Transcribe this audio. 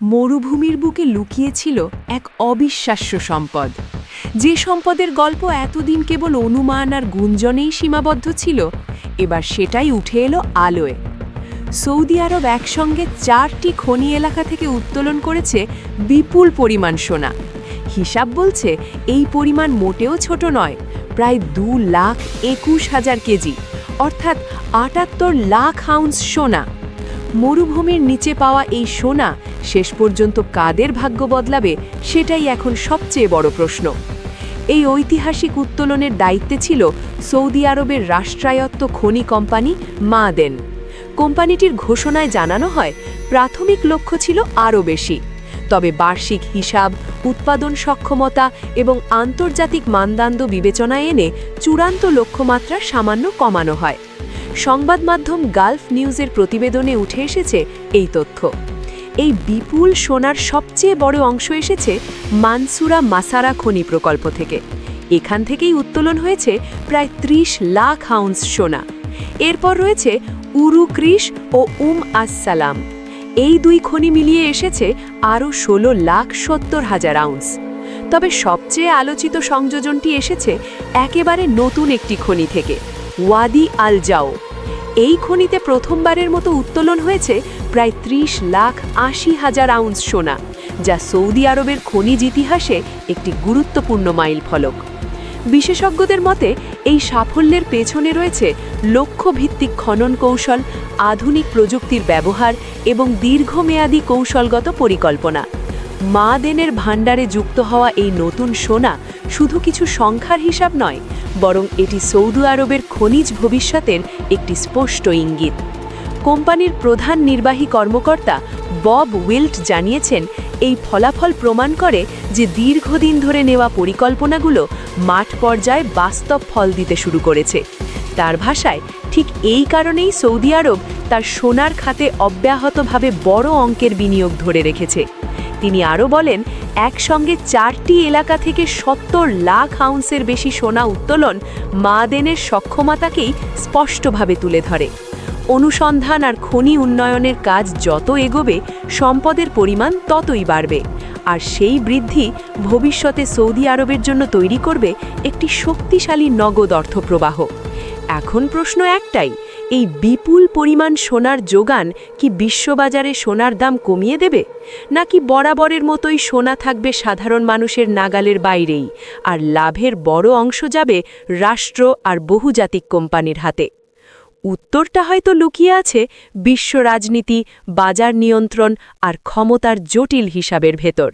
মরুভূমির বুকে লুকিয়েছিল এক অবিশ্বাস্য সম্পদ। যে সম্পদের গল্প এতদিন কেবল অনুমান আর গুঞ্জনেই সীমাবদ্ধ ছিল, এবার সেটাই উঠে এলো আলোয়। সৌদি আরব একসঙ্গে চারটি খনি এলাকা থেকে উত্তোলন করেছে বিপুল পরিমাণ সোনা। হিসাব বলছে, এই পরিমাণ মোটেও ছোট নয়, প্রায় দু লাখ একুশ হাজার কেজি, অর্থাৎ আটাত্তর লাখ আউন্স সোনা। মরুভূমির নিচে পাওয়া এই সোনা শেষ পর্যন্ত কাদের ভাগ্য বদলাবে সেটাই এখন সবচেয়ে বড় প্রশ্ন। এই ঐতিহাসিক উত্তোলনের দায়িত্বে ছিল সৌদি আরবের রাষ্ট্রায়ত্ত খনি কোম্পানি মাদেন। কোম্পানিটির ঘোষণায় জানানো হয়, প্রাথমিক লক্ষ্য ছিল আরও বেশি। তবে বার্ষিক হিসাব, উৎপাদন সক্ষমতা এবং আন্তর্জাতিক মানদণ্ড বিবেচনায় এনে চূড়ান্ত লক্ষ্যমাত্রা সামান্য কমানো হয়। সংবাদ মাধ্যম গালফ নিউজের প্রতিবেদনে উঠে এসেছে এই তথ্য। এই বিপুল সোনার সবচেয়ে বড় অংশ এসেছে মানসুরা মাসারা খনি প্রকল্প থেকে। এখান থেকেই উত্তোলন হয়েছে প্রায় ত্রিশ লাখ আউন্স সোনা। এরপর রয়েছে উরু ক্রিস ও উম আসসালাম। এই দুই খনি মিলিয়ে এসেছে আরও ষোলো লাখ সত্তর হাজার আউন্স। তবে সবচেয়ে আলোচিত সংযোজনটি এসেছে একেবারে নতুন একটি খনি থেকে, ওয়াদি আল জাও এই খনিতে প্রথমবারের মতো উত্তোলন হয়েছে প্রায় ত্রিশ লাখ আশি হাজার আউন্স সোনা, যা সৌদি আরবের খনিজ ইতিহাসে একটি গুরুত্বপূর্ণ মাইল ফলক। বিশেষজ্ঞদের মতে, এই সাফল্যের পেছনে রয়েছে লক্ষ্যভিত্তিক খনন কৌশল, আধুনিক প্রযুক্তির ব্যবহার এবং দীর্ঘমেয়াদী কৌশলগত পরিকল্পনা। মা দেনের ভাণ্ডারে যুক্ত হওয়া এই নতুন সোনা শুধু কিছু সংখ্যার হিসাব নয়, বরং এটি সৌদি আরবের খনিজ ভবিষ্যতের একটি স্পষ্ট ইঙ্গিত। কোম্পানির প্রধান নির্বাহী কর্মকর্তা বব উইল্ট জানিয়েছেন, এই ফলাফল প্রমাণ করে যে দীর্ঘদিন ধরে নেওয়া পরিকল্পনাগুলো মাঠ পর্যায়ে বাস্তব ফল দিতে শুরু করেছে। তার ভাষায়, ঠিক এই কারণেই সৌদি আরব তার সোনার খাতে অব্যাহতভাবে বড় অঙ্কের বিনিয়োগ ধরে রেখেছে। তিনি আরও বলেন, একসঙ্গে চারটি এলাকা থেকে সত্তর লাখ আউন্সের বেশি সোনা উত্তোলন মাদেনের সক্ষমতাকেই স্পষ্টভাবে তুলে ধরে। অনুসন্ধান আর খনি উন্নয়নের কাজ যত এগোবে, সম্পদের পরিমাণ ততই বাড়বে। আর সেই বৃদ্ধি ভবিষ্যতে সৌদি আরবের জন্য তৈরি করবে একটি শক্তিশালী নগদ অর্থপ্রবাহ। এখন প্রশ্ন একটাই, এই বিপুল পরিমাণ সোনার যোগান কি বিশ্ববাজারে সোনার দাম কমিয়ে দেবে? নাকি বরাবরের মতোই সোনা থাকবে সাধারণ মানুষের নাগালের বাইরেই, আর লাভের বড় অংশ যাবে রাষ্ট্র আর বহুজাতিক কোম্পানির হাতে? উত্তরটা হয়তো লুকিয়ে আছে বিশ্ব রাজনীতি বাজার নিয়ন্ত্রণ আর ক্ষমতার জটিল হিসাবের ভেতর।